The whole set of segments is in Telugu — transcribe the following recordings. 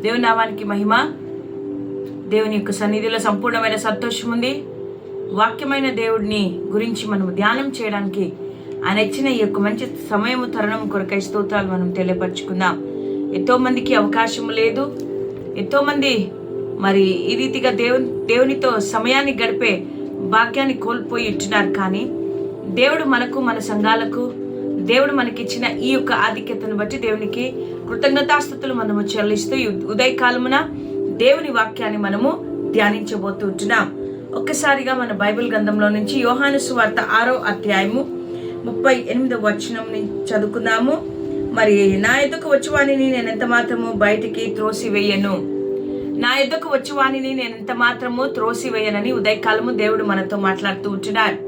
దేవుని నామానికి మహిమ. దేవుని యొక్క సన్నిధిలో సంపూర్ణమైన సంతోషం ఉంది. వాక్యమైన దేవుడిని గురించి మనం ధ్యానం చేయడానికి ఆయన ఇచ్చిన ఈ యొక్క మంచి సమయము తరుణం కొరకై స్తోత్రాలు మనం తెలియపరచుకుందాం. ఎంతో మందికి అవకాశం లేదు. ఎంతో మంది మరి ఈ రీతిగా దేవుని దేవునితో సమయాన్ని గడిపే భాగ్యాన్ని కోల్పోయి ఉంటున్నారు కానీ దేవుడు మనకు మన సంఘాలకు దేవుడు మనకిచ్చిన ఈ యొక్క ఆధిక్యతను బట్టి దేవునికి కృతజ్ఞతాస్థుతులు మనము చెల్లిస్తూ ఉదయకాలమున దేవుని వాక్యాన్ని మనము ధ్యానించబోతుంటున్నాం ఒక్కసారిగా మన బైబిల్ గ్రంథంలో నుంచి యోహాను సువార్త ఆరో అధ్యాయము ముప్పై ఎనిమిదవ వచనం చదువుకుందాము. మరి నా ఎద్దుకు వచ్చువాణిని నేను ఎంత మాత్రము బయటికి త్రోసివేయను? నా ఎద్దుకు వచ్చువాణిని నేను ఎంత మాత్రము త్రోసివేయనని ఉదయకాలము దేవుడు మనతో మాట్లాడుతూ ఉంటున్నారు.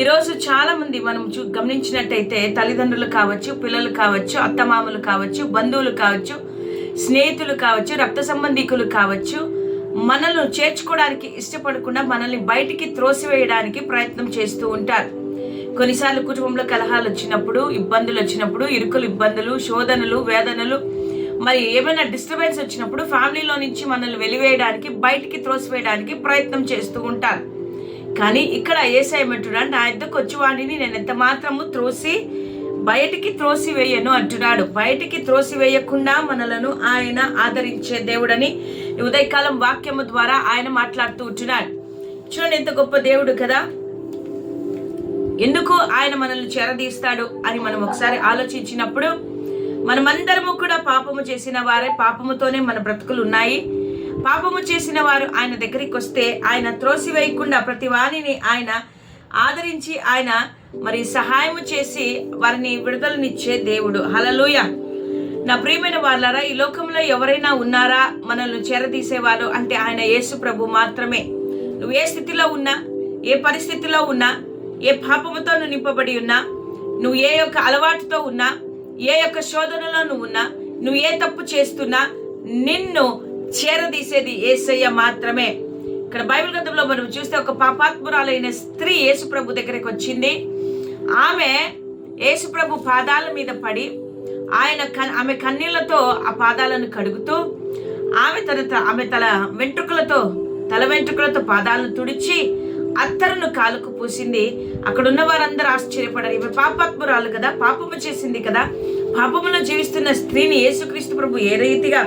ఈరోజు చాలా మంది మనం చూ గమనించినట్టయితే తల్లిదండ్రులు కావచ్చు పిల్లలు కావచ్చు అత్తమామలు కావచ్చు బంధువులు కావచ్చు స్నేహితులు కావచ్చు రక్త సంబంధికులు కావచ్చు మనల్ని చేర్చుకోవడానికి ఇష్టపడకుండా మనల్ని బయటికి త్రోసివేయడానికి ప్రయత్నం చేస్తూ ఉంటారు. కొన్నిసార్లు కుటుంబంలో కలహాలు వచ్చినప్పుడు ఇబ్బందులు వచ్చినప్పుడు ఇరుకులు ఇబ్బందులు శోధనలు వేదనలు మరి ఏమైనా డిస్టర్బెన్స్ వచ్చినప్పుడు ఫ్యామిలీలో నుంచి మనల్ని వెలివేయడానికి బయటికి త్రోసివేయడానికి ప్రయత్నం చేస్తూ ఉంటారు. కానీ ఇక్కడ ఏసేయమంటున్నాడు నా ఇద్దరికి వచ్చి వాడిని నేను ఎంత మాత్రము త్రోసి బయటికి త్రోసి వేయను అంటున్నాడు. బయటికి త్రోసి వేయకుండా మనలను ఆయన ఆదరించే దేవుడని ఉదయకాలం వాక్యము ద్వారా ఆయన మాట్లాడుతూ ఉంటున్నాడు. చూడండి ఎంత గొప్ప దేవుడు కదా. ఎందుకు ఆయన మనల్ని చేరదీస్తాడు అని మనం ఒకసారి ఆలోచించినప్పుడు మనమందరము కూడా పాపము చేసిన వారే పాపముతోనే మన బ్రతుకులు ఉన్నాయి. పాపము చేసిన వారు ఆయన దగ్గరికి వస్తే ఆయన త్రోసివేయకుండా ప్రతి వారిని ఆయన ఆదరించి ఆయన మరి సహాయము చేసి వారిని విడుదలనిచ్చే దేవుడు. హలలోయ నా ప్రియమైన వాళ్ళారా ఈ లోకంలో ఎవరైనా ఉన్నారా? మనల్ని చేరదీసేవారు అంటే ఆయన యేసు ప్రభు మాత్రమే. నువ్వు ఏ స్థితిలో ఉన్నా ఏ పరిస్థితిలో ఉన్నా ఏ పాపముతో నువ్వు నింపబడి ఉన్నా నువ్వు ఏ యొక్క అలవాటుతో ఉన్నా ఏ యొక్క శోధనలో నువ్వు ఉన్నా నువ్వు ఏ తప్పు చేస్తున్నా నిన్ను చేరదీసేది ఏసయ్య మాత్రమే. ఇక్కడ బైబిల్ గ్రంథంలో మనం చూస్తే ఒక పాపాత్మురాలైన స్త్రీ యేసుప్రభు దగ్గరికి వచ్చింది. ఆమె యేసుప్రభు పాదాల మీద పడి ఆయన ఆమె కన్నీళ్ళతో ఆ పాదాలను కడుగుతూ ఆమె తన ఆమె తల వెంట్రుకలతో తల వెంట్రుకలతో పాదాలను తుడిచి అత్తరును కాలుకు పూసింది. అక్కడ ఉన్న వారందరూ ఆశ్చర్యపడారు. ఇవి పాపాత్మురాలు కదా పాపము చేసింది కదా. పాపములో జీవిస్తున్న స్త్రీని యేసుక్రీస్తు ప్రభు ఏ రీతిగా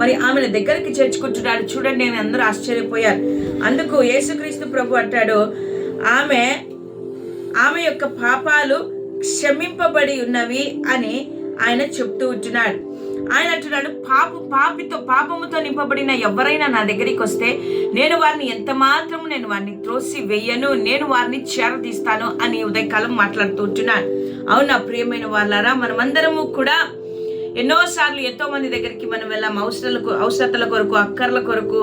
మరి ఆమెను దగ్గరికి చేర్చుకుంటున్నాడు. చూడండి నేను అందరూ ఆశ్చర్యపోయారు. అందుకు యేసుక్రీస్తు ప్రభు అంటాడు ఆమె ఆమె యొక్క పాపాలు క్షమింపబడి ఉన్నవి అని ఆయన చెప్తూ ఉంటున్నాడు. ఆయన అంటున్నాడు పాప పాపితో పాపముతో నింపబడిన ఎవరైనా నా దగ్గరికి వస్తే నేను వారిని ఎంత మాత్రము నేను వారిని త్రోసి వెయ్యను నేను వారిని చేరదీస్తాను అని ఉదయకాలం మాట్లాడుతూ ఉంటున్నాను అవునా ప్రియమైన వాళ్ళారా మనమందరము కూడా ఎన్నోసార్లు ఎంతో మంది దగ్గరికి మనం వెళ్ళాం. అవసరాలకు అవసరతల కొరకు అక్కర్ల కొరకు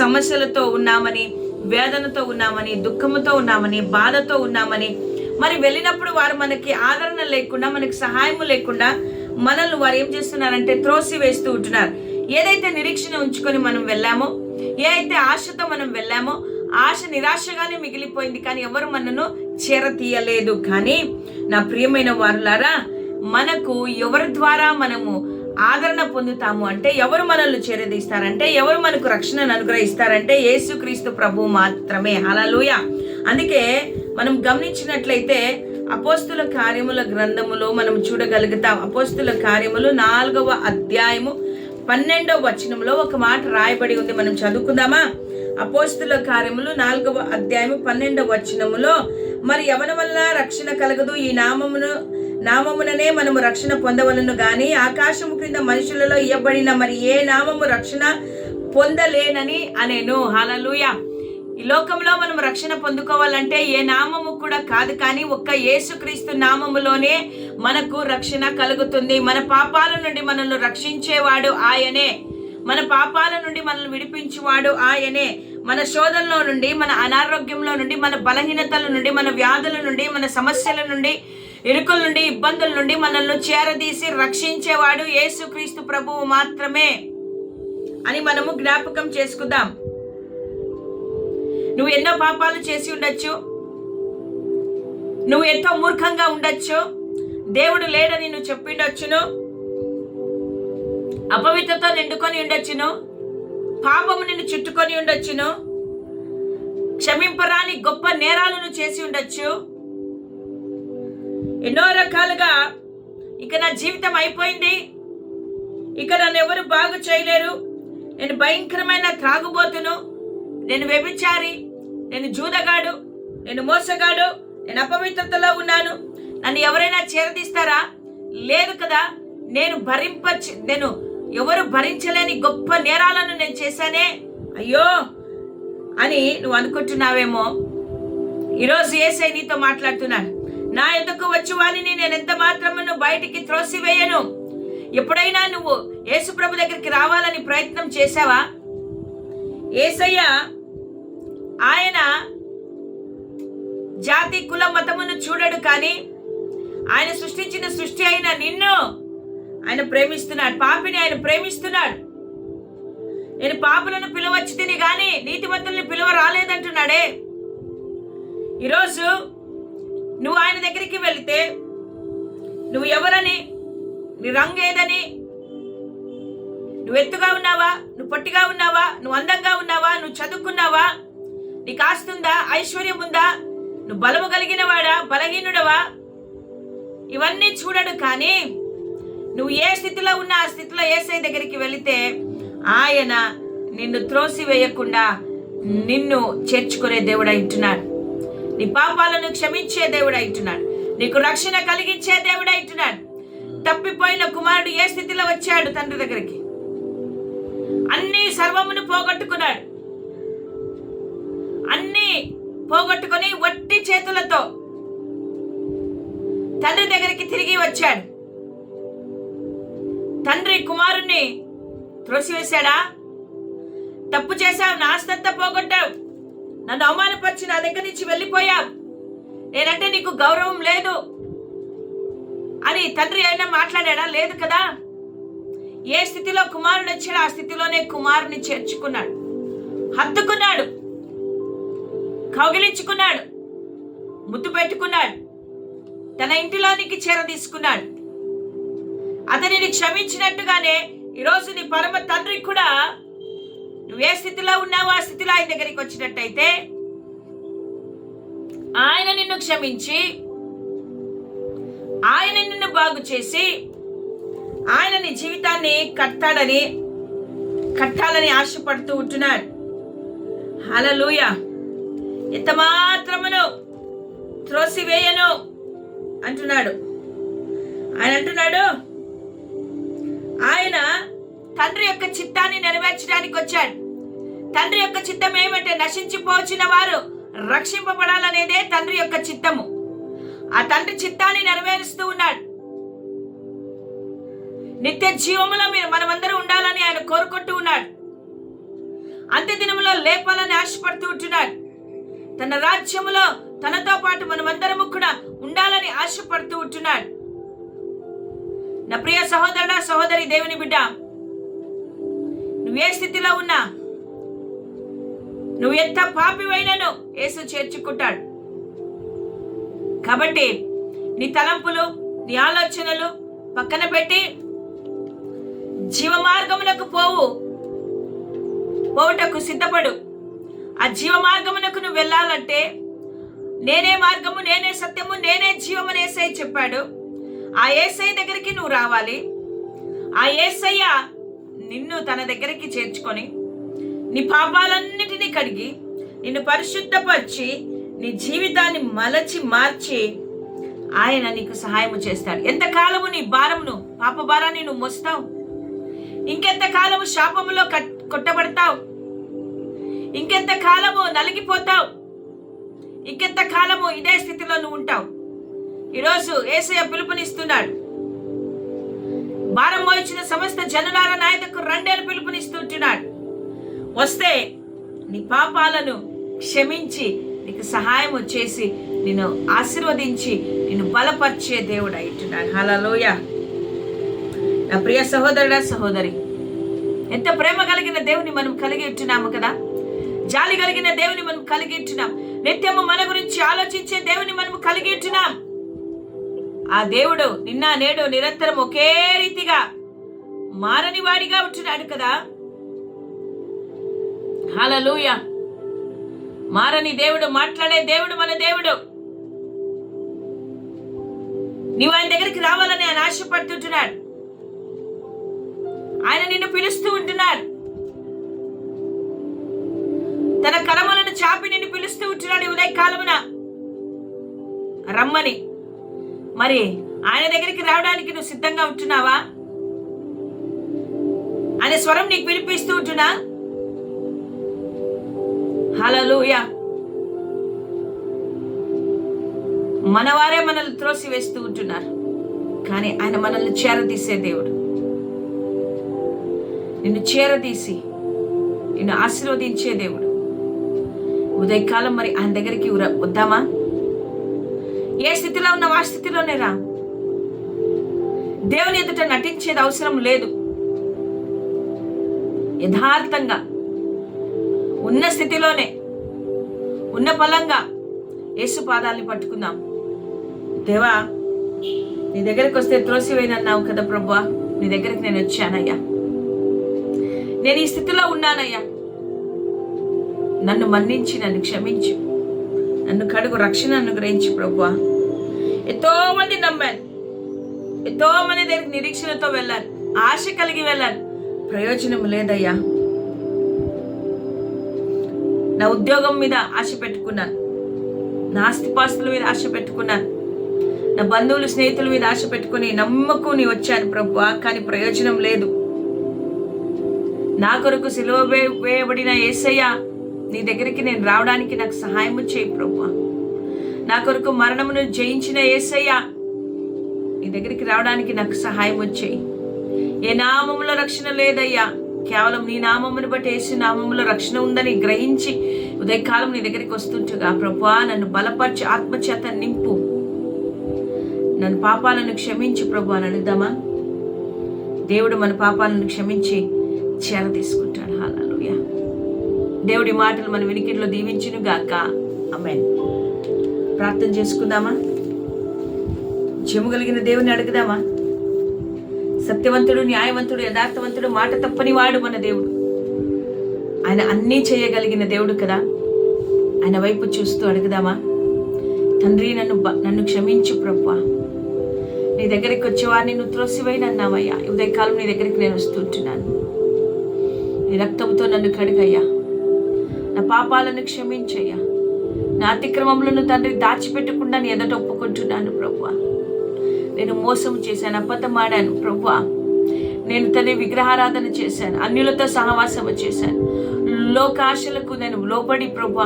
సమస్యలతో ఉన్నామని వేదనతో ఉన్నామని దుఃఖముతో ఉన్నామని బాధతో ఉన్నామని. మరి వెళ్ళినప్పుడు వారు మనకి ఆదరణ లేకుండా మనకి సహాయం లేకుండా మనల్ని వారు ఏం చేస్తున్నారంటే త్రోసి వేస్తూ ఉంటున్నారు. ఏదైతే నిరీక్షణ ఉంచుకొని మనం వెళ్ళామో ఏ అయితే ఆశతో మనం వెళ్ళామో ఆశ నిరాశగానే మిగిలిపోయింది. కానీ ఎవరు మనను చేర తీయలేదు కానీ నా ప్రియమైన వారులారా మనకు ఎవరి ద్వారా మనము ఆదరణ పొందుతాము అంటే ఎవరు మనల్ని చేరదీస్తారంటే ఎవరు మనకు రక్షణను అనుగ్రహిస్తారంటే యేసుక్రీస్తు ప్రభు మాత్రమే. హల్లెలూయా. అందుకే మనం గమనించినట్లయితే అపోస్తుల కార్యముల గ్రంథములో మనం చూడగలుగుతాం. అపోస్తుల కార్యములు నాలుగవ అధ్యాయము పన్నెండవ వచనంలో ఒక మాట రాయబడి ఉంది. మనం చదువుకుందామా? అపోస్తుల కార్యములు నాలుగవ అధ్యాయము పన్నెండవ వచనములో మరి ఎవరి వల్ల రక్షణ కలగదు? ఈ నామమును నామముననే మనము రక్షణ పొందవలను గాని ఆకాశము క్రింద మనుషులలో ఇవ్వబడిన మరి ఏ నామము రక్షణ పొందలేనని అనేను. హలలుయ ఈ లోకంలో మనం రక్షణ పొందుకోవాలంటే ఏ నామము కూడా కాదు కానీ ఒక్క యేసుక్రీస్తు నామములోనే మనకు రక్షణ కలుగుతుంది. మన పాపాల నుండి మనల్ని రక్షించేవాడు ఆయనే. మన పాపాల నుండి మనల్ని విడిపించువాడు ఆయనే. మన శోధనలో నుండి మన అనారోగ్యంలో నుండి మన బలహీనతల నుండి మన వ్యాధుల నుండి మన సమస్యల నుండి ఇరుకుల నుండి ఇబ్బందుల నుండి మనల్ని చేరదీసి రక్షించేవాడు యేసుక్రీస్తు ప్రభువు మాత్రమే అని మనము జ్ఞాపకం చేసుకుందాం. నువ్వు ఎన్నో పాపాలు చేసి ఉండొచ్చు. నువ్వు ఎంతో మూర్ఖంగా ఉండొచ్చు. దేవుడు లేడని నువ్వు చెప్పిండొచ్చును. అపవిత్రత నిండుకొని ఉండొచ్చును. పాపము నిన్ను చుట్టుకొని ఉండొచ్చును. క్షమింపరాని గొప్ప నేరాలను చేసి ఉండొచ్చు. ఎన్నో రకాలుగా ఇక నా జీవితం అయిపోయింది. ఇక నన్ను ఎవరు బాగు చేయలేరు. నేను భయంకరమైన త్రాగుబోతును. నేను వ్యభిచారి. నేను జూదగాడు. నేను మోసగాడు. నేను అపవిత్రతలో ఉన్నాను. నన్ను ఎవరైనా చేరదీస్తారా? లేదు కదా. నేను భరింప నేను ఎవరు భరించలేని గొప్ప నేరాలను నేను చేశానే? అయ్యో! అని నువ్వు అనుకుంటున్నావేమో? ఈరోజు ఏసై నీతో మాట్లాడుతున్నాను నా ఎందుకు వచ్చి నేను ఎంత మాత్రమును బయటికి త్రోసివేయను? ఎప్పుడైనా నువ్వు యేసుప్రభు దగ్గరికి రావాలని ప్రయత్నం చేశావా? ఏసయ్య ఆయన జాతి కుల మతమును చూడడు కానీ ఆయన సృష్టించిన సృష్టి అయిన నిన్ను ఆయన ప్రేమిస్తున్నాడు. పాపిని ఆయన ప్రేమిస్తున్నాడు. నేను పాపులను పిలవచ్చు తిని కానీ నీతిమంతుల్ని పిలువ రాలేదంటున్నాడే ఈరోజు నువ్వు ఆయన దగ్గరికి వెళితే నువ్వు ఎవరని నీ రంగు ఏదని నువ్వు ఎత్తుగా ఉన్నావా నువ్వు పొట్టిగా ఉన్నావా నువ్వు అందంగా ఉన్నావా నువ్వు చదువుకున్నావా నీకు ఆస్తుందా ఐశ్వర్యం ఉందా నువ్వు బలము కలిగిన వాడా బలహీనుడవా? ఇవన్నీ చూడడు కానీ నువ్వు ఏ స్థితిలో ఉన్నా ఆ స్థితిలో ఏసై దగ్గరికి వెళితే ఆయన నిన్ను త్రోసి వేయకుండా నిన్ను చేర్చుకునే దేవుడు అంటున్నాడు నీ పాపాలను క్షమించే దేవుడైతున్నాడు నీకు రక్షణ కలిగించే దేవుడైతున్నాడు తప్పిపోయిన కుమారుడు ఏ స్థితిలో వచ్చాడు తండ్రి దగ్గరికి? అన్ని సర్వమును పోగొట్టుకున్నాడు. అన్ని పోగొట్టుకొని వట్టి చేతులతో తండ్రి దగ్గరికి తిరిగి వచ్చాడు. తండ్రి కుమారుణ్ణి త్రోసివేశాడా? తప్పు చేశావు నా పోగొట్టావు. నన్ను అవమానపరిచి నా దగ్గర నుంచి వెళ్ళిపోయా. నేనంటే నీకు గౌరవం లేదు. అని తండ్రి అయినా మాట్లాడా లేదు కదా. ఏ స్థితిలో కుమారుడు వచ్చాడో ఆ స్థితిలోనే కుమారుని చేర్చుకున్నాడు. హత్తుకున్నాడు. కౌగిలించుకున్నాడు. ముద్దు పెట్టుకున్నాడు. తన ఇంటిలోనికి చేర తీసుకున్నాడు. అతనిని క్షమించినట్టుగానే ఈరోజు నీ పరమ తండ్రి కూడా నువ్వు ఏ స్థితిలో ఉన్నావో ఆ స్థితిలో ఆయన దగ్గరికి వచ్చినట్టయితే ఆయన నిన్ను క్షమించి ఆయన నిన్ను బాగు చేసి ఆయన నీ జీవితాన్ని కట్టాడని కట్టాలని ఆశపడుతూ ఉంటున్నాడు. హలలుయ ఎంత మాత్రమును త్రోసివేయను అంటున్నాడు. ఆయన అంటున్నాడు ఆయన తండ్రి యొక్క చిత్తాన్ని నెరవేర్చడానికి వచ్చాడు. తండ్రి యొక్క చిత్తం ఏమంటే నశించిపోచిన వారు రక్షింపబడాలనేదే తండ్రి యొక్క చిత్తము. ఆ తండ్రి చిత్తాన్ని నెరవేరుస్తూ ఉన్నాడు. నిత్య జీవములో మీరు మనమందరూ ఉండాలని ఆయన కోరుకుంటూ ఉన్నాడు. అంత్య దినములో లేపాలని ఆశపడుతూ ఉంటున్నాడు. తన రాజ్యములో తనతో పాటు మనమందరము కూడా ఉండాలని ఆశపడుతూ ఉంటున్నాడు. నా ప్రియ సహోదరుడా సహోదరి దేవుని బిడ్డ నువ్వే స్థితిలో ఉన్నా. నువ్వు ఎంత పాపివైనను యేసు చేర్చుకుంటాడు. కాబట్టి నీ తలంపులు నీ ఆలోచనలు పక్కన పెట్టి జీవ మార్గమునకు పోవు. పోవుటకు సిద్ధపడు. ఆ జీవ మార్గమునకు నువ్వు వెళ్ళాలంటే నేనే మార్గము నేనే సత్యము నేనే జీవము ఏసై చెప్పాడు. ఆ ఏసై దగ్గరికి నువ్వు రావాలి. ఆ ఏసయ్య నిన్ను తన దగ్గరికి చేర్చుకొని నీ పాపాలన్నిటినీ కడిగి నిన్ను పరిశుద్ధపరిచి నీ జీవితాన్ని మలచి మార్చి ఆయన నీకు సహాయము చేస్తాడు. ఎంతకాలము నీ భారమును పాప భారాన్ని నువ్వు మోస్తావు? ఇంకెంత కాలము శాపములో కట్ కొట్టబడతావు? ఇంకెంత కాలము నలిగిపోతావు? ఇంకెంత కాలము ఇదే స్థితిలో నువ్వు ఉంటావు? ఈరోజు ఏసయ్య పిలుపునిస్తున్నాడు. భారం మోయించిన సమస్త జనులార నాయకు రెండేళ్ళు పిలుపునిస్తుంటున్నాడు. వస్తే నీ పాపాలను క్షమించి నీకు సహాయం వచ్చేసి నిన్ను ఆశీర్వదించి నిన్ను బలపరిచే దేవుడు అయింటున్నాడు హలలోయ నా ప్రియ సహోదరుడా సహోదరి ఎంత ప్రేమ కలిగిన దేవుని మనం కలిగి ఉంటున్నాము కదా? జాలి కలిగిన దేవుని మనం కలిగి ఉంటున్నాం. నిత్యము మన గురించి ఆలోచించే దేవుని మనం కలిగి ఉంటున్నాం. ఆ దేవుడు నిన్న నేడు నిరంతరం ఒకే రీతిగా మారని వాడిగా ఉంటున్నాడు కదా. హలలుయ మారని దేవుడు మాట్లాడే దేవుడు మన దేవుడు. నీవు ఆయన దగ్గరికి రావాలని ఆయన ఆశపడుతుంటున్నాడు. ఆయన నిన్ను పిలుస్తూ ఉంటున్నాడు. తన కరములను చాపి నిన్ను పిలుస్తూ ఉంటున్నాడు ఈ ఉదయ కాలమున రమ్మని. మరి ఆయన దగ్గరికి రావడానికి నువ్వు సిద్ధంగా ఉంటున్నావా? ఆయన స్వరం నీకు వినిపిస్తూ ఉంటున్నా? హలలుయా మనవారే మనల్ని త్రోసి వేస్తూ ఉంటున్నారు. కానీ ఆయన మనల్ని చేరదీసే దేవుడు. నిన్ను చేరదీసి నిన్ను ఆశీర్వదించే దేవుడు. ఉదయకాలం మరి ఆయన దగ్గరికి వద్దామా? ఏ స్థితిలో ఉన్నావు ఆ స్థితిలోనే రా. దేవుని ఎదుట నటించేది అవసరం లేదు. యథార్థంగా ఉన్న స్థితిలోనే ఉన్న బలంగా యేసు పాదాలని పట్టుకుందాం. దేవా నీ దగ్గరికి వస్తే త్రోసివేనన్నావు కదా ప్రభా నీ దగ్గరికి నేను వచ్చానయ్యా. నేను ఈ స్థితిలో ఉన్నానయ్యా. నన్ను మన్నించి నన్ను క్షమించు. నన్ను కడుగు రక్షణ అనుగ్రహించి ప్రభా ఎంతో మంది నమ్మాను. ఎంతో మంది దగ్గరికి నిరీక్షణతో వెళ్ళాను. ఆశ కలిగి వెళ్ళాను. ప్రయోజనం లేదయ్యా. నా ఉద్యోగం మీద ఆశ పెట్టుకున్నాను. నా ఆస్తిపాస్తుల మీద ఆశ పెట్టుకున్నాను. నా బంధువులు స్నేహితుల మీద ఆశ పెట్టుకుని నమ్మకుని వచ్చాను ప్రభు కానీ ప్రయోజనం లేదు. నా కొరకు సిలువ వేయబడిన ఏసయ్య నీ దగ్గరికి నేను రావడానికి నాకు సహాయం చేయి ప్రభు నా కొరకు మరణమును జయించిన ఏసయ్య నీ దగ్గరికి రావడానికి నాకు సహాయం వచ్చేయి. ఏ నామములో రక్షణ లేదయ్యా కేవలం నీ నామమును బట్టి ఏసు నామములో రక్షణ ఉందని గ్రహించి ఉదయకాలం నీ దగ్గరికి వస్తుంటుగా ప్రభా నన్ను బలపరిచి ఆత్మచేత నింపు. నన్ను పాపాలను క్షమించి ప్రభు అని అడుగుదామా? దేవుడు మన పాపాలను క్షమించి చేర తీసుకుంటాడు. హాలూయ దేవుడి మాటలు మన వినికిడిలో దీవించును గాక అమెన్ ప్రార్థన చేసుకుందామా? జము కలిగిన దేవుని అడుగుదామా? సత్యవంతుడు న్యాయవంతుడు యథార్థవంతుడు మాట తప్పని వాడు మన దేవుడు. ఆయన అన్నీ చేయగలిగిన దేవుడు కదా? ఆయన వైపు చూస్తూ అడుగుదామా? తండ్రి నన్ను బ- నన్ను క్షమించు ప్రభా నీ దగ్గరికి వచ్చేవారిని నువ్వు త్రోసివేయనన్నావయ్యా ఈ ఉదయకాలం నీ దగ్గరికి నేను వస్తుంటున్నాను నీ రక్తంతో నన్ను కడుగయ్యా. నా పాపాలను క్షమించయ్యా. నా అతిక్రమములను తండ్రి దాచిపెట్టకుండా నీ ఎదట ఒప్పుకుంటున్నాను ప్రభు నేను మోసం చేశాను అబద్ధమాడాను ప్రభు నేను తన విగ్రహారాధన చేశాను అన్యులతో సహవాసం చేశాను. లోకాశలకు నేను లోబడి ప్రభు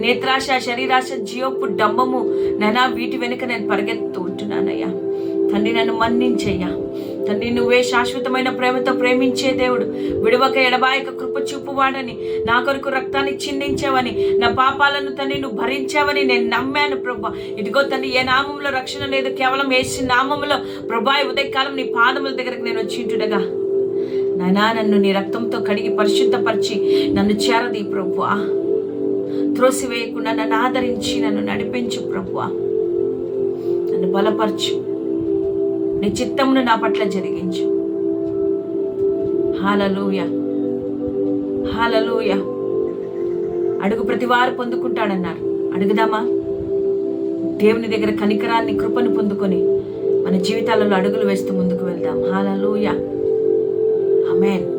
నేత్రాశ శరీరాశ జీవపు డంబము నైనా వీటి వెనుక నేను పరిగెత్తుతూ ఉంటున్నానయ్యా. తండ్రి నన్ను మన్నించయ్యా. తండ్రి నువ్వే శాశ్వతమైన ప్రేమతో ప్రేమించే దేవుడు. విడవక ఎడబాయక కృప చూపువాడని నా కొరకు రక్తాన్ని చిందించావని నా పాపాలను తండ్రి నువ్వు భరించావని నేను నమ్మాను ప్రభా. ఇదిగో తండ్రి ఏ నామంలో రక్షణ లేదు కేవలం ఏసి నామంలో ప్రభా ఉదయకాలం నీ పాదముల దగ్గరకు నేను వచ్చింటుడగా నాయనా నన్ను నీ రక్తంతో కడిగి పరిశుద్ధపరిచి నన్ను చేరది ప్రభు త్రోసివేయకుండా నన్ను ఆదరించి నన్ను నడిపించు ప్రభు నన్ను బలపరచు. నీ చిత్తమును నా పట్ల జరిగించు. హాలలోయ. హాలలోయ. అడుగు ప్రతివారు పొందుకుంటాడన్నారు. అడుగుదామా? దేవుని దగ్గర కనికరాన్ని కృపను పొందుకొని మన జీవితాలలో అడుగులు వేస్తూ ముందుకు వెళ్దాం. హాలలోయ. ఆమెన్.